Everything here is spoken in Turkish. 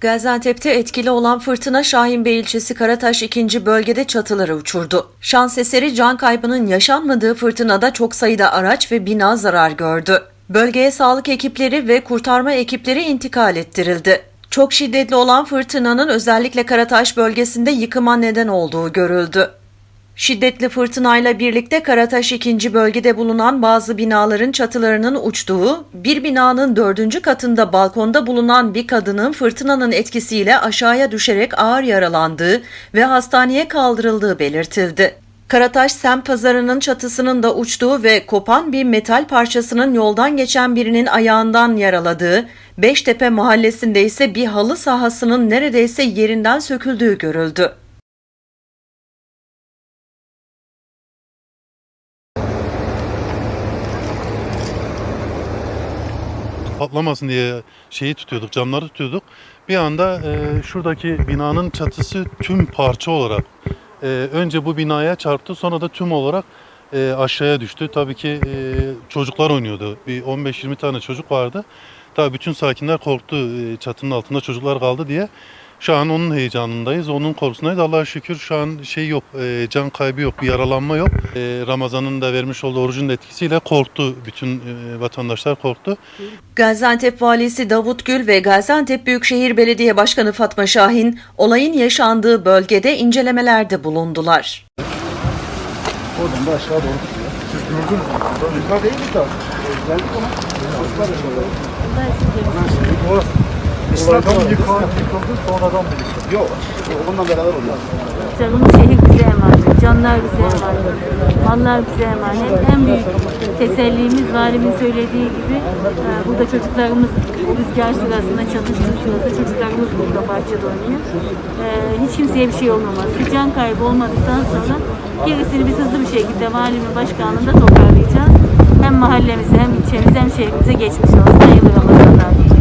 Gaziantep'te etkili olan fırtına Şahinbey ilçesi Karataş 2. bölgede çatıları uçurdu. Şans eseri can kaybının yaşanmadığı fırtınada çok sayıda araç ve bina zarar gördü. Bölgeye sağlık ekipleri ve kurtarma ekipleri intikal ettirildi. Çok şiddetli olan fırtınanın özellikle Karataş bölgesinde yıkıma neden olduğu görüldü. Şiddetli fırtınayla birlikte Karataş 2. bölgede bulunan bazı binaların çatılarının uçtuğu, bir binanın dördüncü katında balkonda bulunan bir kadının fırtınanın etkisiyle aşağıya düşerek ağır yaralandığı ve hastaneye kaldırıldığı belirtildi. Karataş Sem Pazarı'nın çatısının da uçtuğu ve kopan bir metal parçasının yoldan geçen birinin ayağından yaraladığı, Beştepe mahallesinde ise bir halı sahasının neredeyse yerinden söküldüğü görüldü. Patlamasın diye şeyi tutuyorduk, camları tutuyorduk. Bir anda e, şuradaki binanın çatısı tüm parça olarak e, önce bu binaya çarptı sonra da tüm olarak e, aşağıya düştü. Tabii ki e, çocuklar oynuyordu. Bir 15-20 tane çocuk vardı. Tabii bütün sakinler korktu e, çatının altında çocuklar kaldı diye. Şu an onun heyecanındayız, onun korkusundayız. Allah'a şükür şu an şey yok, e, can kaybı yok, bir yaralanma yok. E, Ramazan'ın da vermiş olduğu orucun da etkisiyle korktu, bütün e, vatandaşlar korktu. Gaziantep Valisi Davut Gül ve Gaziantep Büyükşehir Belediye Başkanı Fatma Şahin olayın yaşandığı bölgede incelemelerde bulundular. Oradan da aşağı doğru gidiyor. Siz gördünüz mü? Yukarı değil mi? Geldik ama. Çocuklar yaşıyorlar. Orası. Olaydan yıkan, yıkıldı sonradan mı yıkıldı? Yok. Onunla beraber oluyor. Canımız şehir bize emanet, canlar bize emanet, mallar bize emanet. En büyük tesellimiz valimin söylediği gibi e, burada çocuklarımız rüzgar sırasında, çatışma sırasında çocuklarımız burada bahçede oynuyor. E, hiç kimseye bir şey olmaması, can kaybı olmadıktan sonra gerisini biz hızlı bir şekilde valimin başkanlığında toparlayacağız. Hem mahallemize hem ilçemize hem şehrimize geçmiş olsun. Hayırlı Ramazanlar.